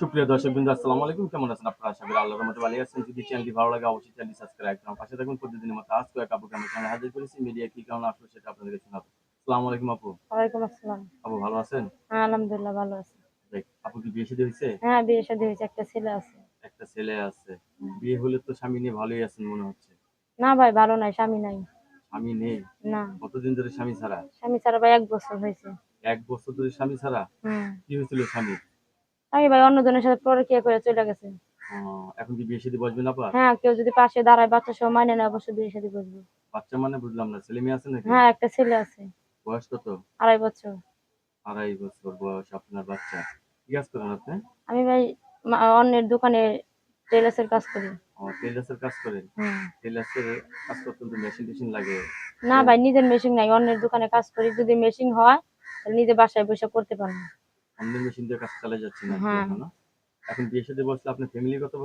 সুপ্রিয় দর্শক বিন্দু আসসালামু আলাইকুম। কেমন আছেন আপনারা? আশা করি আল্লাহর রহমতে ভালো আছেন। যদি চ্যানেলটি ভালো লাগে অবশ্যই চ্যানেলটি সাবস্ক্রাইব করুন। পাশে থাকুন প্রতিদিনের মতো আজকে এক আপুকে আমি চ্যানেলে হাজির করেছি। মিডিয়া কি কারণে আসলো সেটা আপনাদেরকে শোনাবো। আসসালামু আলাইকুম আপু। ওয়ালাইকুম আসসালাম। আপু ভালো আছেন? হ্যাঁ আলহামদুলিল্লাহ ভালো আছি। আপু কি বিয়ে শাদী হয়েছে? হ্যাঁ বিয়ে শাদী হয়েছে একটা ছেলে আছে। একটা ছেলে আছে। বিয়ে হলে তো স্বামী নিয়ে ভালোই আছেন মনে হচ্ছে। না ভাই ভালো নাই স্বামী নাই। স্বামী নেই? না। কতদিন ধরে স্বামী ছাড়া? স্বামী ছাড়া ভাই এক বছর হয়েছে। এক বছর ধরে স্বামী ছাড়া? কি হয়েছিল স্বামী আমি ভাই অন্যজনের সাথে পরকিয়া করে চলে গেছে। এখন কি বিয়ে শাদী বসবেন আপা? হ্যাঁ কেউ যদি পাশে দাঁড়ায় বাচ্চা সহ মানে না অবশ্যই বিয়ে শাদী বাচ্চা মানে বুঝলাম না ছেলে মেয়ে আছে নাকি? হ্যাঁ একটা ছেলে আছে। বয়স কত? আড়াই বছর। আড়াই বছর বয়স আপনার বাচ্চা। কি কাজ করেন আপনি? আমি ভাই অন্যের দোকানে টেলার্সের কাজ করি। ও টেলার্সের কাজ করেন? টেলার্সের কাজ করতে তো মেশিন টেশিন লাগে। না ভাই নিজের মেশিন নাই অন্যের দোকানে কাজ করি। যদি মেশিন হয় তাহলে নিজে বাসায় বসে করতে পারব। অন্যের মেশিন দিয়ে কাজ চালিয়ে যাচ্ছে না হ্যাঁ। এখনও। এখন বিয়ে সাথে বসলে আপনার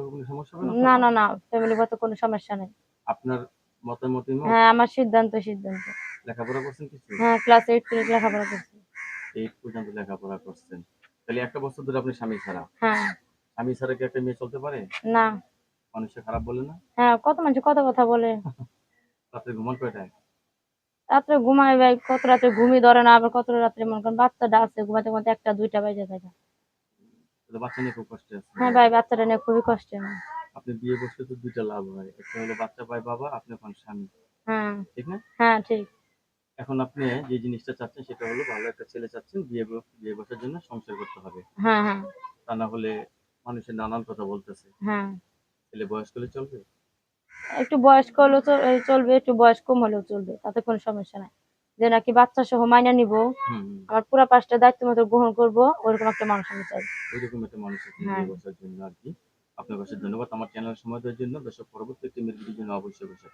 কোনো সমস্যা হবে না? না না ফ্যামিলিগত কোনো সমস্যা নেই। আপনার মতামত হ্যাঁ আমার সিদ্ধান্ত সিদ্ধান্ত। লেখাপড়া করছেন কিছু? হ্যাঁ ক্লাস এইট থেকে লেখাপড়া করছি। এইট পর্যন্ত লেখাপড়া করছেন। তাহলে একটা বছর ধরে আপনি স্বামী ছাড়া? হ্যাঁ। স্বামী ছাড়া কি একটা মেয়ে চলতে পারে? না। মানুষে খারাপ বলে না? হ্যাঁ কত মানুষ কত কথা বলে। রাত্রে ঘুমান কয়টায়? রাত্রে ঘুমায় ভাই কত রাত্রে ঘুমিয়ে ধরে না আবার কত রাত্রে মনে করেন বাচ্চাটা আছে ঘুমাতে ঘুমাতে একটা দুইটা বাজে থাকে বাচ্চা নিয়ে খুব কষ্ট আছে হ্যাঁ ভাই বাচ্চাটা নিয়ে খুবই কষ্ট। হয় আপনি বিয়ে বসলে তো দুইটা লাভ হয় একটা হলো বাচ্চা পায় বাবা আপনি পান স্বামী। হ্যাঁ। ঠিক না? হ্যাঁ ঠিক। এখন আপনি যে জিনিসটা চাচ্ছেন সেটা হলো ভালো একটা ছেলে চাচ্ছেন বিয়ে বিয়ে বসার জন্য সংসার করতে হবে। হ্যাঁ হ্যাঁ। তা না হলে মানুষের নানান কথা বলতেছে। হ্যাঁ। ছেলে বয়স করলে চলবে? একটু বয়স্ক হলেও চলবে একটু বয়স কম হলেও চলবে তাতে কোনো সমস্যা নাই। যে নাকি বাচ্চা সহ মাইনা নিব। আমার পুরা পাঁচটা দায়িত্ব মতো গ্রহণ করব ওরকম একটা মানুষ আমি চাই। ওইরকম একটা মানুষ হ্যাঁ। জন্য আর কি। আপনার কাছে ধন্যবাদ। আমার চ্যানেল সময় দেওয়ার জন্য। দর্শক পরবর্তী একটি মেয়ের জন্য অবশ্যই অবশ্যই